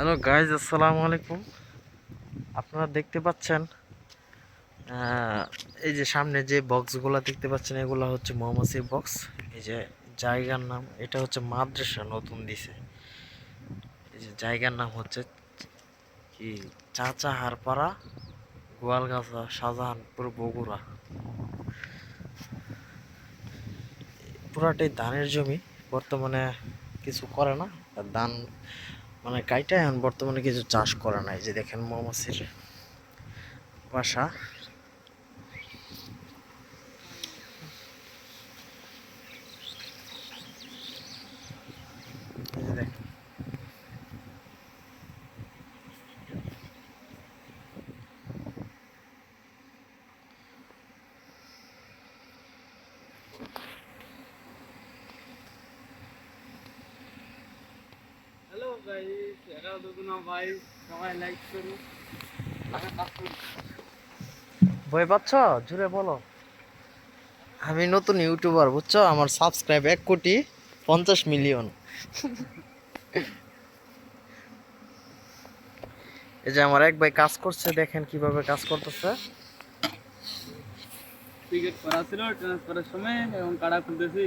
Hello guys আসসালামু আলাইকুম। আপনারা দেখতে পাচ্ছেন এই যে সামনে যে বক্সগুলো দেখতে পাচ্ছেন, এগুলো হচ্ছে মৌমাছির বক্স। এই যে জায়গার নাম, এটা হচ্ছে মাদ্রাসা, নতুন দিছে। এই যে জায়গার নাম হচ্ছে কি চাচা হারপাড়া গোয়ালগাছা, শাহজাহানপুর, বগুড়া। পুরাটাই ধানের জমি, বর্তমানে কিছু করে না ধান মানে কাইটা এখন বর্তমানে কিছু চাষ করা নাই যে দেখেন মৌমাছির বাসা। এই যে দেখেন হ্যালো গাইস এগারো দুগুণা ভাই সবাই লাইক করুন টাকা কাজ করুন ভয় পাচ্ছ? জুড়ে বলো। আমি নতুন ইউটিউবার বুঝছ? আমার সাবস্ক্রাইব এক কোটি পঞ্চাশ মিলিয়ন এই যে আমার এক ভাই কাজ করছে দেখেন কীভাবে কাজ করতেছে। টিকিট করা ছিল ট্রান্সফারের সময় এবং কাড়া খুলতেছি।